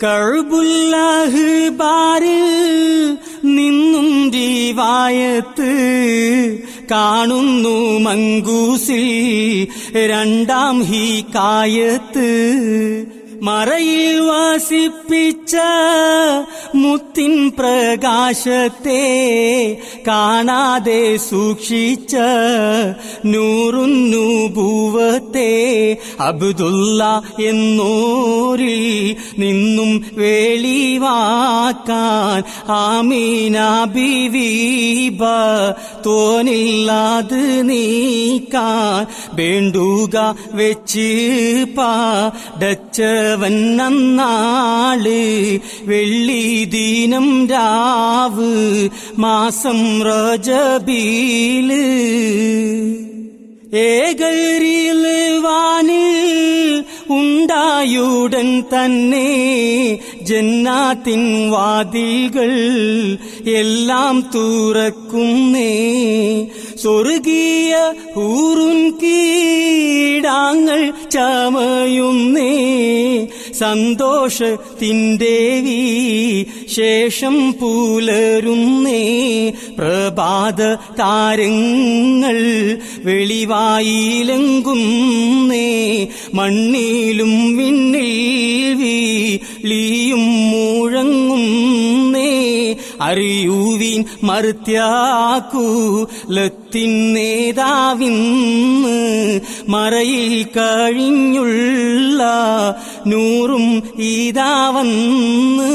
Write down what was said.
കഴുബുല്ലാഹ് ബാരിൽ നിന്നും ജീവായത്ത് കാണുന്നു മങ്കൂസിൽ രണ്ടാം ഹീ കായത്ത് മറയിൽ വാസിപ്പിച്ച മുത്തിൻ പ്രകാശത്തെ കാണാതെ സൂക്ഷിച്ച നൂറുന്നു ഭൂവത്തെ അബ്ദുല്ല എന്നൂരിൽ നിന്നും വേളിവാക്കാൻ ആമീന ബിവീബ തോനില്ലാത് നീക്കാൻ വേണ്ടുക വെച്ച് പാടച്ചവൻ നന്നാൾ വെള്ളി ദീനം രാവ് മാസം റജബീൽ. ഏകരിൽ വാനിൽ ഉണ്ടായുടൻ തന്നെ ജന്നാത്തിൻ വാദികൾ എല്ലാം തുറക്കുന്നേ. സ്വർഗീയ ഊറുൻ കീടാങ്ങൾ ചമയുന്നേ സന്തോഷത്തിന്റെ ശേഷം പുലരുന്നേ പ്രഭാത താരങ്ങൾ വെളിവായിലെങ്കുന്നേ മണ്ണിലും വിണ്ണിൽ വീളിയും മുഴങ്ങുന്നേ അറിയൂവീൻ മർത്യാക്കൂ ലത്തിൻ നേതാവിന്ന് മറയിൽ കഴിഞ്ഞുള്ള നൂറും ഇതാവന്ന്